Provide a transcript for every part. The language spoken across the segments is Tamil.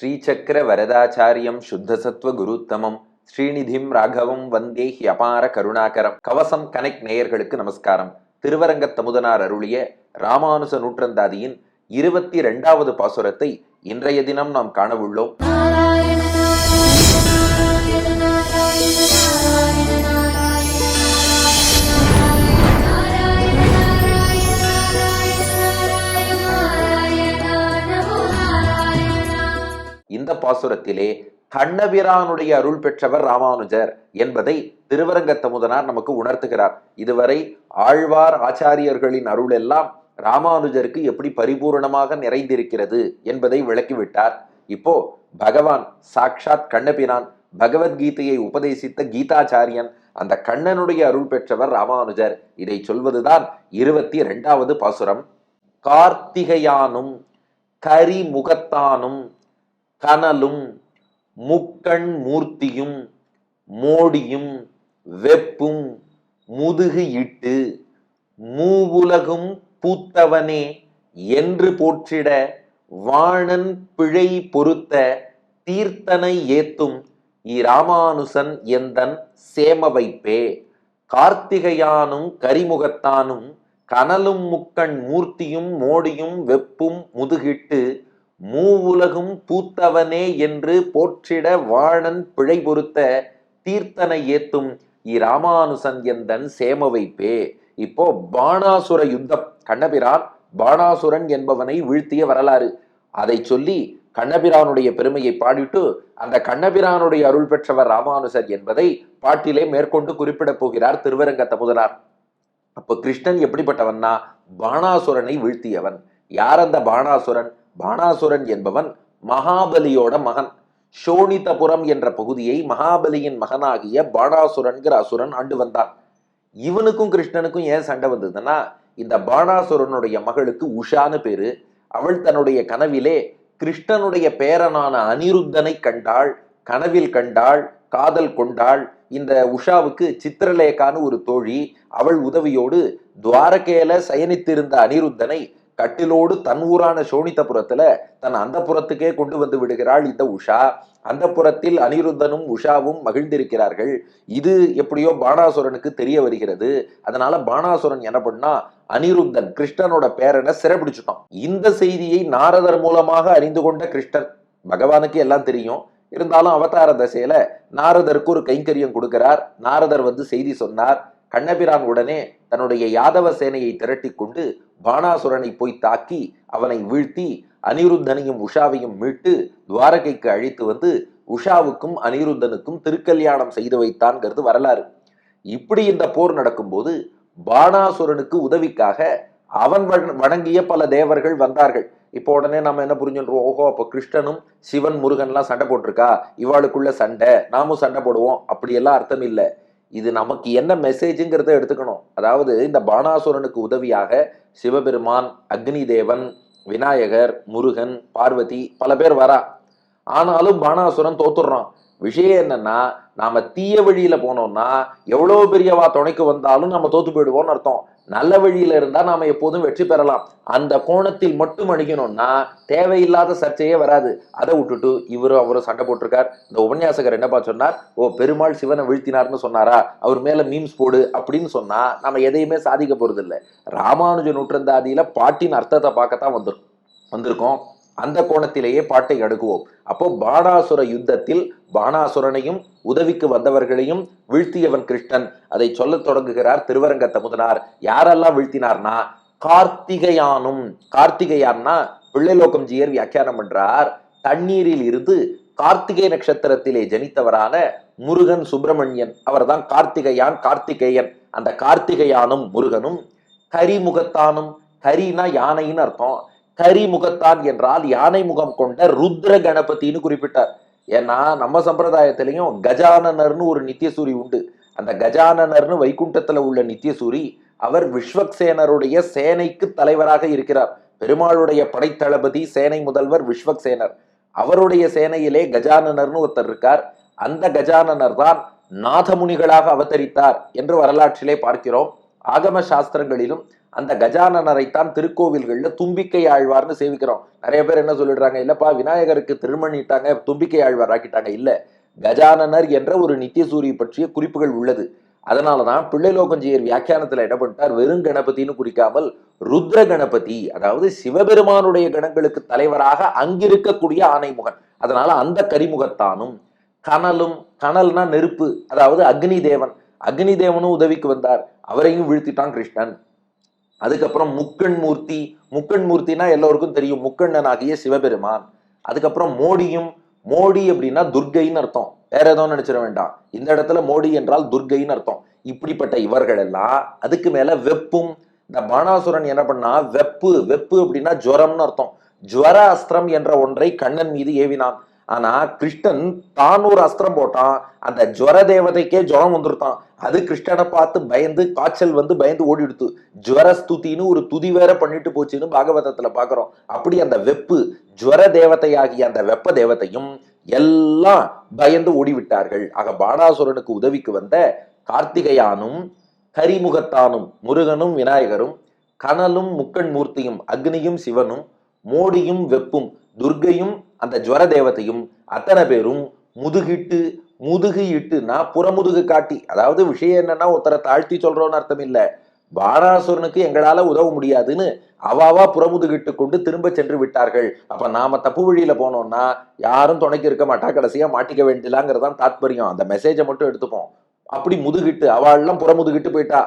ஸ்ரீசக்கர வரதாச்சாரியம் சுத்தசத்வ குருத்தமம். ஸ்ரீநிதிம் ராகவம் வந்தே அபார கருணாகரம். கவசம் கனெக்ட் நேயர்களுக்கு நமஸ்காரம். திருவரங்கத்தமுதனார் அருளிய ராமானுச நூற்றந்தாதியின் இருபத்தி இரண்டாவது பாசுரத்தை இன்றைய தினம் நாம் காணவுள்ளோம். இந்த பாசுரத்திலே கண்ணபிரானுடைய அருள் பெற்றவர் ராமானுஜர் என்பதை திருவரங்கத் தமுதனார் நமக்கு உணர்த்துகிறார். இதுவரை ஆழ்வார் ஆச்சாரியர்களின் அருள் எல்லாம் ராமானுஜருக்கு எப்படி பரிபூரணமாக நிறைந்திருக்கிறது என்பதை விளக்கிவிட்டார். இப்போ பகவான் சாக்ஷாத் கண்ணபிரான் பகவத்கீதையை உபதேசித்த கீதாச்சாரியன் அந்த கண்ணனுடைய அருள் பெற்றவர் ராமானுஜர். இதை சொல்வதுதான் இருபத்தி இரண்டாவது பாசுரம். கார்த்திகையானும் கரிமுகத்தானும் கனலும் முக்கண் மூர்த்தியும் மோடியும் வெப்பும் முதுகு இட்டு மூவுலகும் பூத்தவனே என்று போற்றிட வாணன் பிழை பொருத்த தீர்த்தனை ஏத்தும் இராமானுசன் எந்தன் சேம வைப்பே. கார்த்திகையானும் கரிமுகத்தானும் கனலும் முக்கண் மூர்த்தியும் மோடியும் வெப்பும் முதுகிட்டு மூவுலகும் பூத்தவனே என்று போற்றிட வாணன் பிழை பொருத்த தீர்த்தனை ஏத்தும் இராமானுசன் எந்தன் சேம வைப்பே இப்போ பாணாசுர யுத்தம். கண்ணபிரான் பாணாசுரன் என்பவனை வீழ்த்திய வரலாறு. அதை சொல்லி கண்ணபிரானுடைய பெருமையை பாடிட்டு அந்த கண்ணபிரானுடைய அருள் பெற்றவர் ராமானுசர் என்பதை பாட்டிலே மேற்கொண்டு குறிப்பிடப் போகிறார் திருவரங்கத்த முதலார் அப்போ கிருஷ்ணன் எப்படிப்பட்டவன்னா பாணாசுரனை வீழ்த்தியவன். யார் அந்த பாணாசுரன்? பாணாசுரன் என்பவன் மகாபலியோட மகன். ஷோனிதபுரம் என்ற பகுதியை மகாபலியின் மகனாகிய பாணாசுரன்கிற அசுரன் ஆண்டு வந்தான். இவனுக்கும் கிருஷ்ணனுக்கும் ஏன் சண்டை வந்ததுன்னா இந்த பாணாசுரனுடைய மகளுக்கு உஷான்னு பேரு. அவள் தன்னுடைய கனவிலே கிருஷ்ணனுடைய பேரனான அனிருத்தனை கண்டாள் கனவில் கண்டாள் காதல் கொண்டாள். இந்த உஷாவுக்கு சித்திரலேகான்னு ஒரு தோழி அவள் உதவியோடு துவாரகேல சயனித்திருந்த அனிருத்தனை கட்டிலோடு தன் ஊரான சோனிதபுரத்துல தன் அந்த புறத்துக்கே கொண்டு வந்து விடுகிறாள் இந்த உஷா. அந்த புறத்தில் அனிருத்தனும் உஷாவும் மகிழ்ந்திருக்கிறார்கள். இது எப்படியோ பாணாசுரனுக்கு தெரிய வருகிறது. அதனால பாணாசுரன் என்ன பண்ணா அனிருத்தன் கிருஷ்ணனோட பேரனை சிறப்பிடிச்சுட்டான் இந்த செய்தியை நாரதர் மூலமாக அறிந்து கொண்ட கிருஷ்ணன் பகவானுக்கு எல்லாம் தெரியும். இருந்தாலும் அவதார தசையில நாரதருக்கு ஒரு கைங்கரியம் கொடுக்கிறார். நாரதர் வந்து செய்தி சொன்னார். கண்ணபிரான் உடனே தன்னுடைய யாதவ சேனையை திரட்டி கொண்டு பாணாசுரனை போய் தாக்கி அவனை வீழ்த்தி அனிருத்தனையும் உஷாவையும் மீட்டு துவாரகைக்கு அழைத்து வந்து உஷாவுக்கும் அனிருத்தனுக்கும் திருக்கல்யாணம் செய்து வைத்தான்ங்கிறது வரலாறு. இப்படி இந்த போர் நடக்கும்போது பாணாசுரனுக்கு உதவிக்காக அவன் வண- வணங்கிய பல தேவர்கள் வந்தார்கள். இப்போ உடனே நம்ம என்ன புரிஞ்சுன்றோம் ஓஹோ அப்போ கிருஷ்ணனும் சிவன் முருகன்லாம் சண்டை போட்டிருக்கா? இவாளுக்குள்ள சண்டை நாமும் சண்டை போடுவோம். அப்படியெல்லாம் அர்த்தம் இல்லை. இது நமக்கு என்ன மெசேஜுங்கிறத எடுத்துக்கணும். அதாவது இந்த பாணாசுரனுக்கு உதவியாக சிவபெருமான் அக்னி தேவன் விநாயகர் முருகன் பார்வதி பல பேர் வரா. ஆனாலும் பாணாசுரன் தோத்துடுறான். விஷயம் என்னன்னா நாம தீய வழியில போனோம்னா எவ்வளவு பெரியவா துணைக்கு வந்தாலும் நம்ம தோத்து போயிடுவோம்னு அர்த்தம். நல்ல வழியில இருந்தா நாம எப்போதும் வெற்றி பெறலாம். அந்த கோணத்தில் மட்டும் அணுகினோம்னா தேவையில்லாத சர்ச்சையே வராது. அதை விட்டுட்டு இவரும் அவரும் சண்டை போட்டிருக்கார். இந்த உபன்யாசகர் என்னப்பா சொன்னார்? ஓ பெருமாள் சிவனை வீழ்த்தினார்னு சொன்னாரா? அவர் மேல மீம்ஸ் போடு அப்படின்னு சொன்னா நம்ம எதையுமே சாதிக்க போறது இல்லை ராமானுஜ நூற்றந்தாதியில பாட்டின் அர்த்தத்தை பார்க்கத்தான் வந்துடும் வந்திருக்கோம். அந்த கோணத்திலேயே பாட்டை அடுக்குவோம் அப்போ பாணாசுர யுத்தத்தில் பாணாசுரனையும் உதவிக்கு வந்தவர்களையும் வீழ்த்தியவன் கிருஷ்ணன். அதை சொல்லத் தொடங்குகிறார் திருவரங்க தமுதனார் யாரெல்லாம் வீழ்த்தினார்னா கார்த்திகையானும் கார்த்திகையான்னா பிள்ளைலோகம் ஜியர் வியாக்கியானம் பண்றார். தண்ணீரில் இருந்து கார்த்திகை நட்சத்திரத்திலே ஜனித்தவரான முருகன் சுப்பிரமணியன். அவர்தான் கார்த்திகையான் கார்த்திகேயன். அந்த கார்த்திகையானும் முருகனும் கரிமுகத்தானும் கரினா யானைன்னு அர்த்தம். கரிமுகத்தான் என்றால் யானை முகம் கொண்ட ருத்ர கணபதினு குறிப்பிட்டார். ஏன்னா நம்ம சம்பிரதாயத்திலையும் கஜானனர்னு ஒரு நித்தியசூரி உண்டு. அந்த கஜானனர்னு வைகுண்டத்துல உள்ள நித்தியசூரி அவர் விஸ்வக்சேனருடைய சேனைக்கு தலைவராக இருக்கிறார். பெருமாளுடைய படைத்தளபதி சேனை முதல்வர் விஸ்வக்சேனர். அவருடைய சேனையிலே கஜானனர்னு ஒருத்தர் இருக்கார். அந்த கஜானனர் தான் நாதமுனிகளாக அவதரித்தார் என்று வரலாற்றிலே பார்க்கிறோம். ஆகம சாஸ்திரங்களிலும் அந்த கஜானனரைத்தான் திருக்கோவில்களில் தும்பிக்கை ஆழ்வார்னு சேவிக்கிறோம். நிறைய பேர் என்ன சொல்லிடுறாங்க இல்லப்பா விநாயகருக்கு திருமணிட்டாங்க தும்பிக்கை ஆழ்வார் ஆக்கிட்டாங்க. இல்ல கஜானனர் என்ற ஒரு நித்தியசூரி பற்றிய குறிப்புகள் உள்ளது. அதனாலதான் பிள்ளைலோகஞ்சியர் வியாக்கியானத்துல என்ன பண்ணிட்டார்? வெறும் கணபதினு குறிக்காமல் ருத்ர கணபதி அதாவது சிவபெருமானுடைய கணங்களுக்கு தலைவராக அங்கிருக்கக்கூடிய ஆனைமுகன். அதனால அந்த கரிமுகத்தானும் கனலும் கனல்னா நெருப்பு அதாவது அக்னி தேவன் அக்னி தேவனும் உதவிக்கு வந்தார். அவரையும் வீழ்த்திட்டான் கிருஷ்ணன். அதுக்கப்புறம் முக்கண் மூர்த்தி முக்கண் மூர்த்தினா எல்லோருக்கும் தெரியும் முக்கண்ணனாகிய சிவபெருமான். அதுக்கப்புறம் மோடியும் மோடி அப்படின்னா துர்க்கைன்னு அர்த்தம். வேற எதுவும் நினைச்சிட வேண்டாம். இந்த இடத்துல மோடி என்றால் துர்க்கைன்னு அர்த்தம். இப்படிப்பட்ட இவர்கள் எல்லாம் அதுக்கு மேல வெப்பும் இந்த பானாசுரன் என்ன பண்ணா வெப்பு வெப்பு அப்படின்னா ஜுவரம்னு அர்த்தம். ஜுவர அஸ்திரம் என்ற ஒன்றை கண்ணன் மீது ஏவினான். ஆனா கிருஷ்ணன் தான் ஒரு அஸ்திரம் போட்டான். அந்த ஜுவர தேவதைக்கே ஜுரம் வந்துருத்தான். அது கிருஷ்ணனை பார்த்து பயந்து காய்ச்சல் வந்து பயந்து ஓடிடுத்து. ஜுவர ஸ்துதின்னு ஒரு துதி வேற பண்ணிட்டு போச்சுன்னு பாகவதத்துல பாக்குறோம். அப்படி அந்த வெப்பு ஜுவர தேவதையாகிய அந்த வெப்ப தேவதையும் எல்லாம் பயந்து ஓடிவிட்டார்கள். ஆக பாணாசுரனுக்கு உதவிக்கு வந்த கார்த்திகையானும் கரிமுகத்தானும் முருகனும் விநாயகரும் கனலும் முக்கண் மூர்த்தியும் அக்னியும் சிவனும் மோடியும் வெப்பும் துர்க்கையும் அந்த ஜுவர தேவத்தையும் அத்தனை பேரும் முதுகிட்டு முதுகு இட்டுனா புறமுதுகு காட்டி அதாவது விஷயம் என்னன்னா ஒருத்தரை தாழ்த்தி சொல்றோன்னு அர்த்தம் இல்லை பாராசுரனுக்கு எங்களால உதவ முடியாதுன்னு அவாவா புறமுதுகிட்டு கொண்டு திரும்ப சென்று விட்டார்கள். அப்ப நாம தப்பு வழியில போனோம்னா யாரும் துணைக்கு இருக்க மாட்டா கடைசியா மாட்டிக்க வேண்டியலாங்கிறதான் தாத்பரியம். அந்த மெசேஜை மட்டும் எடுத்துப்போம். அப்படி முதுகிட்டு அவள்லாம் புறமுதுகிட்டு போயிட்டா.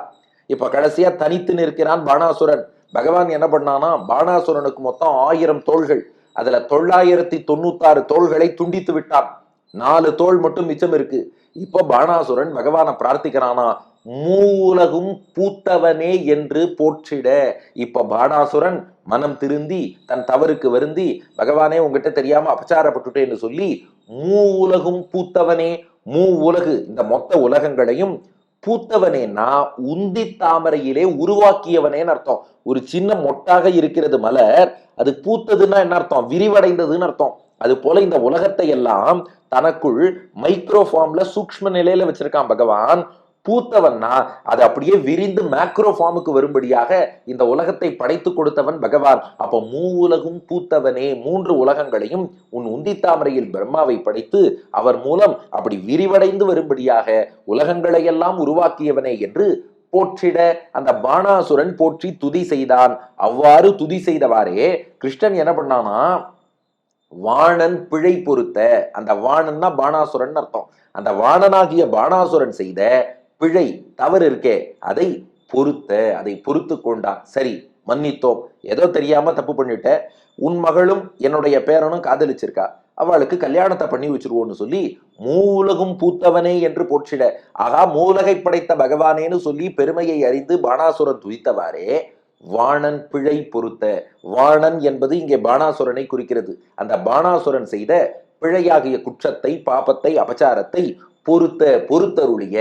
இப்ப கடைசியா தனித்து நிற்கிறான் பானாசுரன் பகவான் என்ன பண்ணானா பானாசுரனுக்கு மொத்தம் ஆயிரம் தோள்கள். அதுல தொள்ளாயிரத்தி தொண்ணூத்தாறு தோள்களை துண்டித்து விட்டான். நாலு தோள் மட்டும் மிச்சம் இருக்கு. இப்போ பாணாசுரன் பகவானை பிரார்த்திக்கிறானா? மூலகும் பூத்தவனே என்று போற்றிட. இப்ப பாணாசுரன் மனம் திருந்தி தன் தவறுக்கு வருந்தி பகவானே உங்ககிட்ட தெரியாம அபச்சாரப்பட்டுட்டேன்னு சொல்லி மூ உலகும் பூத்தவனே மூ உலகு இந்த மொத்த உலகங்களையும் பூத்தவனேன்னா உந்தி தாமரையிலே உருவாக்கியவனேன்னு அர்த்தம். ஒரு சின்ன மொட்டாக இருக்கிறது மலர் அது பூத்ததுன்னா என்ன அர்த்தம்? விரிவடைந்ததுன்னு அர்த்தம். அது போல இந்த உலகத்தை எல்லாம் தனக்குள் மைக்ரோ ஃபார்ம்ல சூக்ஷ்ம நிலையில வச்சிருக்கான் பகவான். பூத்தவன்னா அது அப்படியே விரிந்து மேக்ரோ ஃபார்முக்கு வரும்படியாக இந்த உலகத்தை படைத்து கொடுத்தவன் பகவான். அப்போ மூ உலகும் பூத்தவனே மூன்று உலகங்களையும் உன் உந்தித்தாமரையில் பிரம்மாவை படைத்து அவர் மூலம் அப்படி விரிவடைந்து வரும்படியாக உலகங்களை எல்லாம் உருவாக்கியவனே என்று போற்றிட அந்த பாணாசுரன் போற்றி துதி செய்தான். அவ்வாறு துதி செய்தவாறே கிருஷ்ணன் என்ன பண்ணானா வாணன் பிழை பொறுத்த அந்த வாணன்னா பாணாசுரன் அர்த்தம். அந்த வாணனாகிய பாணாசுரன் செய்த பிழை தவறு இருக்கே அதை பொறுத்த அதை பொறுத்து கொண்டான் சரி மன்னித்தோம். ஏதோ தெரியாம தப்பு பண்ணிட்ட உன் மகளும் என்னுடைய பேரனும் காதலிச்சிருக்கா அவளுக்கு கல்யாணத்தை பண்ணி வச்சிருவோம்னு சொல்லி மூலகும் பூத்தவனே என்று போற்றிட. ஆகா மூலகை படைத்த பகவானேன்னு சொல்லி பெருமையை அறிந்து பாணாசுரன் துதித்தவாறே வாணன் பிழை பொறுத்த. வாணன் என்பது இங்கே பாணாசுரனை குறிக்கிறது. அந்த பாணாசுரன் செய்த பிழையாகிய குற்றத்தை பாபத்தை அபச்சாரத்தை பொறுத்த பொறுத்தருளிய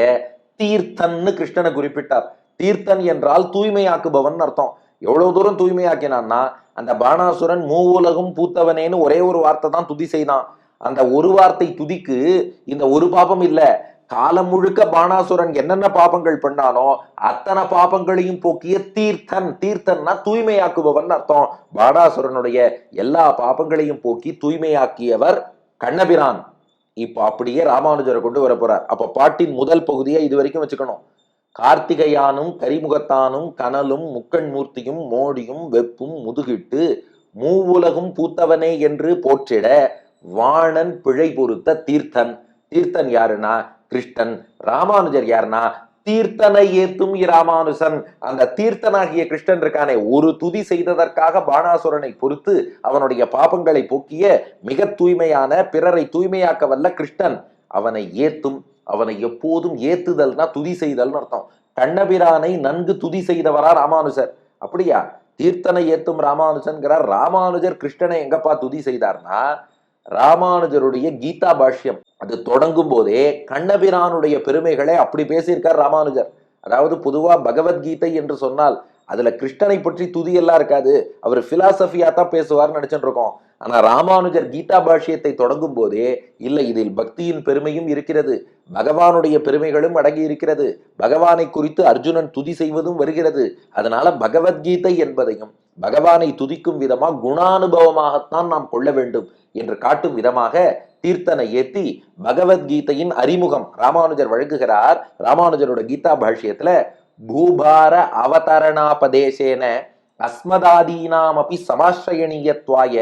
தீர்த்தன்னு கிருஷ்ணனை குறிப்பிட்டார். தீர்த்தன் என்றால் தூய்மையாக்குபவன் அர்த்தம். எவ்வளவு தூரம் தூய்மையாக்கினான்னா அந்த பாணாசுரன் மூவுலகும் பூத்தவனேன்னு ஒரே ஒரு வார்த்தை தான் துதி செய்தான். அந்த ஒரு வார்த்தை துதிக்கு இந்த ஒரு பாபம் இல்ல. காலம் முழுக்க பாணாசுரன் என்னென்ன பாபங்கள் பண்ணானோ அத்தனை பாபங்களையும் போக்கிய தீர்த்தன். தீர்த்தன்னா தூய்மையாக்குபவன் அர்த்தம். பாணாசுரனுடைய எல்லா பாபங்களையும் போக்கி தூய்மையாக்கியவர் கண்ணபிரான். இப்போ அப்படியே ராமானுஜரை கொண்டு வர போறார். அப்ப பாட்டின் முதல் பகுதியை இது வரைக்கும் வச்சுக்கணும். கார்த்திகையானும் கரிமுகத்தானும் கனலும் முக்கண் மூர்த்தியும் மோடியும் வெப்பும் முதுகிட்டு மூவுலகும் பூத்தவனே என்று போற்றிட வாணன் பிழை பொறுத்த தீர்த்தன். தீர்த்தன் யாருன்னா? கிருஷ்ணன். ராமானுஜர் யாருன்னா? தீர்த்தனை ஏத்தும் இராமானுசன். அந்த தீர்த்தனாகிய கிருஷ்ணன் இருக்கானே ஒரு துதி செய்ததற்காக பாணாசுரனை பொறுத்து அவனுடைய பாபங்களை போக்கிய மிக தூய்மையான பிறரை தூய்மையாக்க வல்ல கிருஷ்ணன் அவனை ஏத்தும் அவனை எப்போதும் ஏத்துதல்னா துதி செய்தல்னு அர்த்தம். கண்ணபிரானை நன்கு துதி செய்தவரா ராமானுஜர் அப்படியா? தீர்த்தனை ஏத்தும் ராமானுஜன்கிறார் ராமானுஜர் கிருஷ்ணனை எங்கப்பா துதி செய்தார்னா ராமானுஜருடைய கீதா பாஷ்யம். அது தொடங்கும் போதே கண்ணபிரானுடைய பெருமைகளை அப்படி பேசியிருக்கார் ராமானுஜர். அதாவது பொதுவா பகவத்கீதை என்று சொன்னால் அதுல கிருஷ்ணனை பற்றி துதி எல்லாம் இருக்காது. அவர் பிலாசபியா தான் பேசுவார்னு நினைச்சுட்டு இருக்கோம். ஆனா ராமானுஜர் கீதா பாஷ்யத்தை தொடங்கும் போதே இல்லை இதில் பக்தியின் பெருமையும் இருக்கிறது. பகவானுடைய பெருமைகளும் அடங்கி இருக்கிறது. பகவானை குறித்து அர்ஜுனன் துதி செய்வதும் வருகிறது. அதனால பகவத்கீதை என்பதையும் பகவானை துதிக்கும் விதமா குணானுபவமாகத்தான் நாம் கொள்ள வேண்டும். என்று காட்டும் விதமாக தீர்த்தனை ஏத்தி பகவத்கீதையின் அறிமுகம் ராமானுஜர் வழங்குகிறார். ராமானுஜரோட கீதா பாஷ்யத்துல பூபார அவதரணாபதேசேன அஸ்மதாதீனாமபி சமாசிரயணீயத்வாய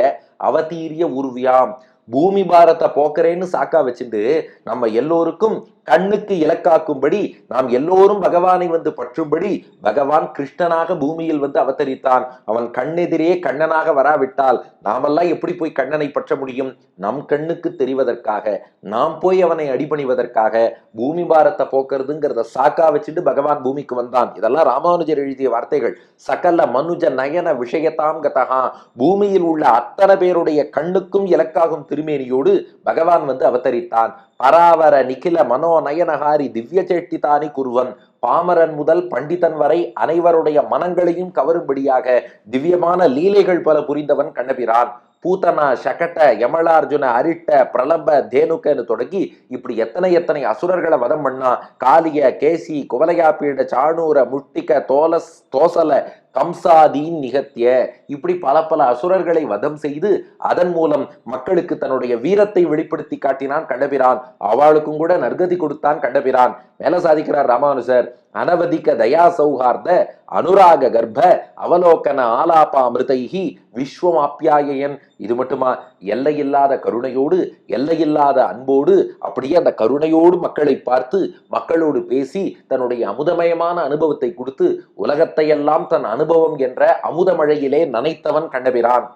அவதீரிய உருவியாம். பூமி பாரத்தை போக்குறேன்னு சாக்கா வச்சுட்டு நம்ம எல்லோருக்கும் கண்ணுக்கு இலக்காக்கும்படி நாம் எல்லோரும் பகவானை வந்து பற்றும்படி பகவான் கிருஷ்ணனாக பூமியில் வந்து அவதரித்தான். அவன் கண்ணெதிரே கண்ணனாக வராவிட்டால் நாமெல்லாம் எப்படி போய் கண்ணனை பற்ற முடியும்? நம் கண்ணுக்கு தெரிவதற்காக நாம் போய் அவனை அடிபணிவதற்காக பூமி பாரத்தை போக்குறதுங்கிறத சாக்கா வச்சுட்டு பகவான் பூமிக்கு வந்தான். இதெல்லாம் ராமானுஜர் எழுதிய வார்த்தைகள். சகல மனுஜ நயன விஷயத்தாம் கதகா. பூமியில் உள்ள அத்தனை பேருடைய கண்ணுக்கும் இலக்காகும் திருமேனியோடு பகவான் வந்து அவதரித்தான். பராவர நிகில மனோ நயனஹாரி திவ்ய சேட்டிதானி குருவன். பாமரன் முதல் பண்டிதன் வரை அனைவருடைய மனங்களையும் கவரும்படியாக திவ்யமான லீலைகள் பல புரிந்தவன் கண்ணபிரான். பூத்தனா சகட்ட யமலார்ஜுன அரிட்ட பிரலம்ப தேனுக்கன்னு தொடங்கி இப்படி எத்தனை எத்தனை அசுரர்களை வதம் பண்ணா காளிய கேசி குவலையாப்பீட சாணூர முட்டிக்க தோலஸ் தோசல கம்சாதீன் நிகத்திய. இப்படி பல பல அசுரர்களை வதம் செய்து அதன் மூலம் மக்களுக்கு தன்னுடைய வீரத்தை வெளிப்படுத்தி காட்டினான் கண்டபிரான். அவளுக்கும் கூட நற்கதி கொடுத்தான் கண்டபிரான். மேல சாதிக்கிறார் ராமானுஜர். அனவதிக தயா சௌஹார்த அனுராக கர்ப்ப அவலோகன ஆலாபா அமிர்தைஹி விஸ்வம் இது மட்டுமா? எல்லையில்லாத கருணையோடு எல்லையில்லாத அன்போடு அப்படியே அந்த கருணையோடு மக்களை பார்த்து மக்களோடு பேசி தன்னுடைய அமுதமயமான அனுபவத்தை கொடுத்து உலகத்தையெல்லாம் தன் அனுபவம் என்ற அமுதமழையிலே நனைத்தவன் கண்டபிரான்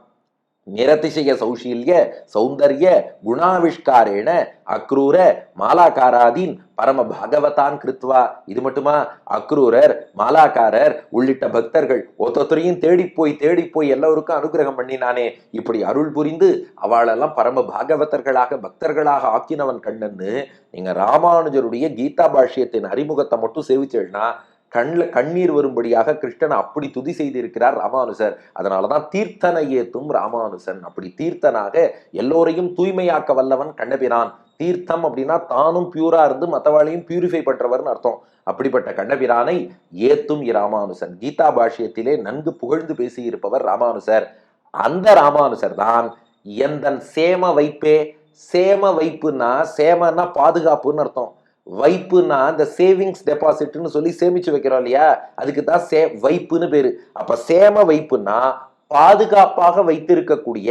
நிரதிசய சௌஷீல்ய சௌந்தர்ய குணாவிஷ்காரேன அக்ரூர மாலாகாராதீன் பரம பாகவதான் கிருத்வா. இது மட்டுமா? அக்ரூரர் மாலாக்காரர் உள்ளிட்ட பக்தர்கள். ஒத்தொத்தரையும் தேடி போய் தேடி போய் எல்லோருக்கும் அனுகிரகம் பண்ணினானே. இப்படி அருள் புரிந்து அவளெல்லாம் பரம பாகவதர்களாக பக்தர்களாக ஆக்கினவன் கண்ணன்னு நீங்க ராமானுஜருடைய கீதா பாஷ்யத்தின் அறிமுகத்தை மட்டும் சேவிச்சேன்னா கண்ணில் கண்ணீர் வரும்படியாக கிருஷ்ணன் அப்படி துதி செய்திருக்கிறார் ராமானுஜர் அதனாலதான் தீர்த்தனை ஏத்தும் ராமானுசன். அப்படி தீர்த்தனாக எல்லோரையும் தூய்மையாக்க வல்லவன் கண்ணபிரான். தீர்த்தம் அப்படின்னா தானும் பியூரா இருந்து மற்றவாளையும் பியூரிஃபை பண்றவர்னு அர்த்தம். அப்படிப்பட்ட கண்ணபிரானை ஏத்தும் இராமானுசன் கீதா பாஷ்யத்திலே நன்கு புகழ்ந்து பேசியிருப்பவர் ராமானுசர். அந்த ராமானுசர் தான் எந்தன் சேம வைப்பே சேம வைப்புன்னா சேமன்னா பாதுகாப்புன்னு அர்த்தம். வைப்புனா இந்த சேவிங்ஸ் டெபாசிட்னு சொல்லி சேமிச்சு வைக்கிறோம் இல்லையா? அதுக்கு தான் சே வைப்புன்னு பேரு. அப்ப சேம வைப்புனா பாதுகாப்பாக வைத்திருக்கக்கூடிய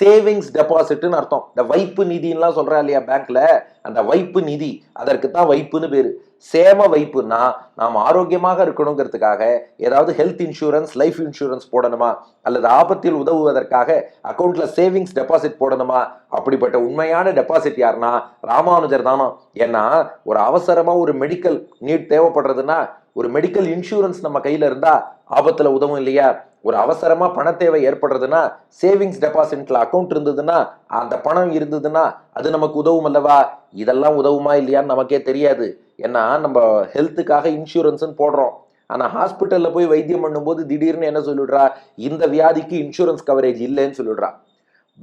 சேவிங்ஸ் டெபாசிட்னு அர்த்தம். இந்த வைப்பு நிதின்லாம் சொல்றா இல்லையா பேங்க்ல அந்த வைப்பு நிதி அதற்கு தான் வைப்புன்னு பேரு. சேம வைப்புனா நாம் ஆரோக்கியமாக இருக்கணுங்கிறதுக்காக ஏதாவது ஹெல்த் இன்சூரன்ஸ் லைஃப் இன்சூரன்ஸ் போடணுமா? அல்லது ஆபத்தில் உதவுவதற்காக அக்கௌண்ட்ல சேவிங்ஸ் டெபாசிட் போடணுமா? அப்படிப்பட்ட உண்மையான டெபாசிட் யாருன்னா ராமானுஜர் தானோ. ஏன்னா ஒரு அவசரமா ஒரு மெடிக்கல் நீட் தேவைப்படுறதுன்னா ஒரு மெடிக்கல் இன்சூரன்ஸ் நம்ம கையில இருந்தா ஆபத்துல உதவும் இல்லையா? ஒரு அவசரமாக பண தேவை ஏற்படுறதுன்னா சேவிங்ஸ் டெபாசிட்ல அக்கௌண்ட் இருந்ததுன்னா அந்த பணம் இருந்ததுன்னா அது நமக்கு உதவும் அல்லவா? இதெல்லாம் உதவுமா இல்லையான்னு நமக்கே தெரியாது. ஏன்னா நம்ம ஹெல்த்துக்காக இன்சூரன்ஸ்ன்னு போடுறோம். ஆனால் ஹாஸ்பிட்டலில் போய் வைத்தியம் பண்ணும்போது திடீர்னு என்ன சொல்லிடுறா? இந்த வியாதிக்கு இன்சூரன்ஸ் கவரேஜ் இல்லைன்னு சொல்லிடுறா.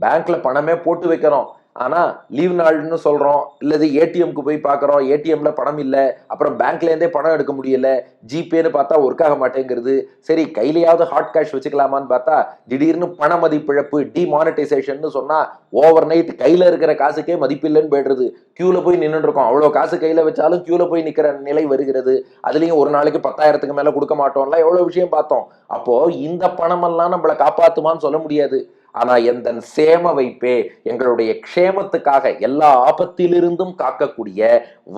பேங்க்ல பணமே போட்டு வைக்கிறோம். ஆனால் லீவ் நாள்னு சொல்கிறோம் இல்லது ஏடிஎம்க்கு போய் பார்க்குறோம் ஏடிஎம்ல பணம் இல்லை. அப்புறம் பேங்க்லேருந்தே பணம் எடுக்க முடியல. ஜிபேன்னு பார்த்தா ஒர்க் ஆக மாட்டேங்கிறது. சரி கையிலையாவது ஹாட் கேஷ் வச்சுக்கலாமான்னு பார்த்தா திடீர்னு பண மதிப்பிழப்பு டிமானிட்டைசேஷன் சொன்னால் ஓவர் நைட் கையில் இருக்கிற காசுக்கே மதிப்பில்லைன்னு போயிடுறது. க்யூவில் போய் நின்றுருக்கோம் அவ்வளோ காசு கையில் வச்சாலும் க்யூவில் போய் நிற்கிற நிலை வருகிறது. அதுலேயும் ஒரு நாளைக்கு பத்தாயிரத்துக்கு மேலே கொடுக்க மாட்டோம்ல எவ்வளோ விஷயம் பார்த்தோம். அப்போ இந்த பணமெல்லாம் நம்மளை காப்பாற்றுமான்னு சொல்ல முடியாது. ஆனா எந்த சேம வைப்பே எங்களுடைய க்ஷேமத்துக்காக எல்லா ஆபத்திலிருந்தும் காக்கக்கூடிய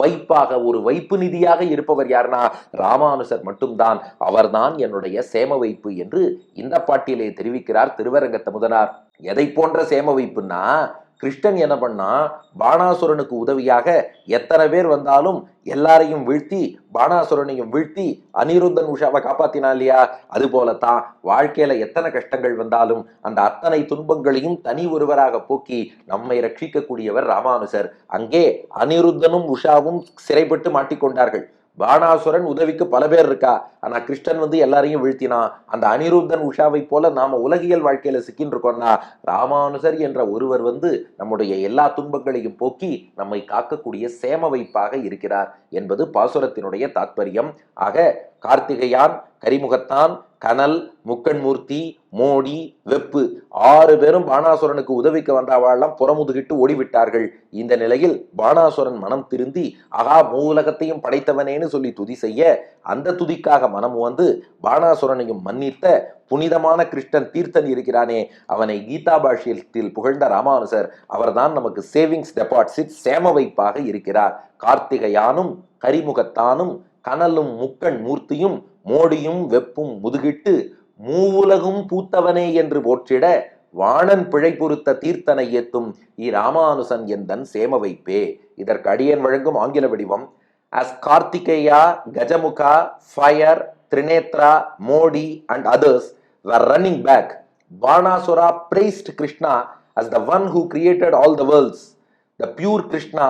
வைப்பாக ஒரு வைப்பு நிதியாக இருப்பவர் யாருன்னா ராமானுசர் மட்டும்தான். அவர்தான் என்னுடைய சேம வைப்பு என்று இந்த பாட்டிலே தெரிவிக்கிறார் திருவரங்கத்த முதனார். எதை போன்ற சேம வைப்புன்னா கிருஷ்ணன் என்ன பண்ணா பாணாசுரனுக்கு உதவியாக எத்தனை பேர் வந்தாலும் எல்லாரையும் வீழ்த்தி பாணாசுரனையும் வீழ்த்தி அனிருத்தன் உஷாவை காப்பாத்தினா இல்லையா? அது போலத்தான் வாழ்க்கையில எத்தனை கஷ்டங்கள் வந்தாலும் அந்த அத்தனை துன்பங்களையும் தனி ஒருவராக போக்கி நம்மை ரட்சிக்கக்கூடியவர் ராமானுசர். அங்கே அனிருத்தனும் உஷாவும் சிறைப்பட்டு மாட்டிக்கொண்டார்கள். பாணாசுரன் உதவிக்கு பல பேர் இருக்கா? ஆனா கிருஷ்ணன் வந்து எல்லாரையும் வீழ்த்தினான். அந்த அனிருத்தன் உஷாவை போல நாம உலகியல் வாழ்க்கையில சிக்கின்னு இருக்கோம்னா ராமானுசர் என்ற ஒருவர் வந்து நம்முடைய எல்லா துன்பங்களையும் போக்கி நம்மை காக்கக்கூடிய சேம வைப்பாக இருக்கிறார். என்பது பாசுரத்தினுடைய தாத்பரியம். ஆக கார்த்திகையான் கரிமுகத்தான் கனல் முக்கண்மூர்த்தி மோடி வெப்பு ஆறு பேரும் பாணாசுரனுக்கு உதவிக்கு வந்தவாள்லாம் புறமுதுகிட்டு ஓடிவிட்டார்கள். இந்த நிலையில் பாணாசுரன் மனம் திருந்தி அகா மூலகத்தையும் படைத்தவனேன்னு சொல்லி துதி செய்ய அந்த துதிக்காக மனம் வந்து பாணாசுரனையும் மன்னித்த புனிதமான கிருஷ்ணன் தீர்த்தன் இருக்கிறானே அவனை கீதா பாஷ்யத்தில் புகழ்ந்த ராமானுசர் அவர்தான் நமக்கு சேவிங்ஸ் டெபாசிட் சேம வைப்பாக இருக்கிறார். கார்த்திகையானும் கரிமுகத்தானும் கனலும் முக்கண் மூர்த்தியும் மோடியும் வெப்பும் முதுகிட்டு மூவுலகும் பூத்தவனே என்று போற்றிட வாணன் பிழை பொறுத்த தீர்த்தனை ஏத்தும் இராமானுசன் எந்தன் சேம வைப்பே இதற்கு அடியன் வழங்கும் ஆங்கில வடிவம் as Karthikeya Gajamukha fire Trinetra Modi and others were running back Banasura praised Krishna as the one who created all the worlds the pure Krishna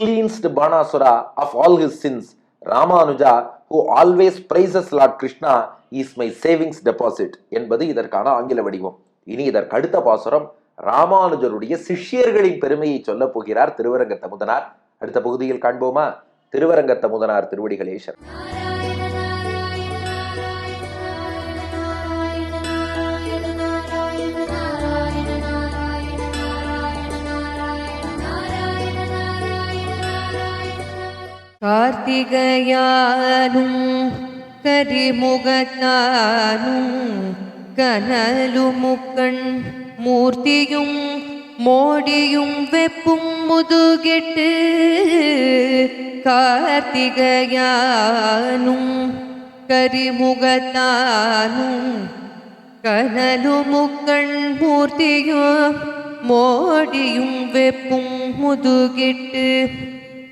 cleansed Banasura of all his sins Ramanuja who always praises lord Krishna is my savings deposit என்பது இதற்கான ஆங்கில வடிவம். இனி இதற்கு அடுத்த பாசுரம் ராமானுஜருடைய சிஷ்யர்களின் பெருமையை சொல்ல போகிறார் திருவரங்கத்த முதனார் அடுத்த பகுதியில் காண்போமா? திருவரங்கத்த முதனார் திருவடிகளேஸ்வரன் கார்த்திகையானும் கரிமுகத்தானும் கனலுமுக்கண் மூர்த்தியும் மோடியும் வெப்பும் முதுகெட்டு கார்த்திகையானும் கரிமுகத்தானும் கனலுமுக்கண் மூர்த்தியும் மோடியும் வெப்பும் முதுகிட்டு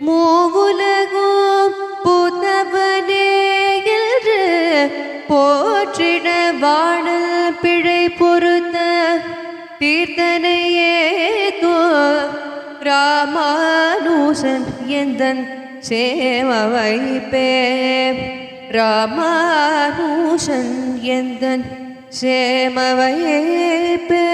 மூவுலகும் புதவனே என்று போற்றிட வாணல் பிழை பொறுத்த தீர்த்தனையே தோ ராமானுசன் எந்தன் சேம வைப்பே? ராமானுசன் எந்தன் சேம வைப்பே?